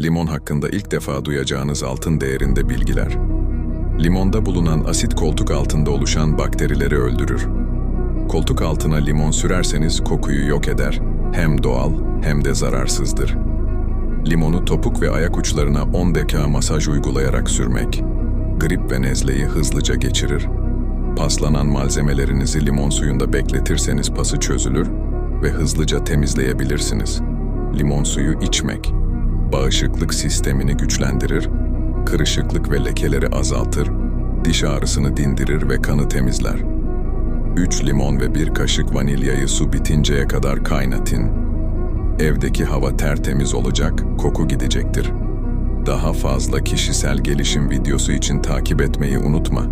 Limon hakkında ilk defa duyacağınız altın değerinde bilgiler. Limonda bulunan asit koltuk altında oluşan bakterileri öldürür. Koltuk altına limon sürerseniz kokuyu yok eder. Hem doğal hem de zararsızdır. Limonu topuk ve ayak uçlarına 10 deka masaj uygulayarak sürmek, grip ve nezleyi hızlıca geçirir. Paslanan malzemelerinizi limon suyunda bekletirseniz pası çözülür ve hızlıca temizleyebilirsiniz. Limon suyu içmek, bağışıklık sistemini güçlendirir, kırışıklık ve lekeleri azaltır, diş ağrısını dindirir ve kanı temizler. 3 limon ve 1 kaşık vanilyayı su bitinceye kadar kaynatın. Evdeki hava tertemiz olacak, koku gidecektir. Daha fazla kişisel gelişim videosu için takip etmeyi unutma.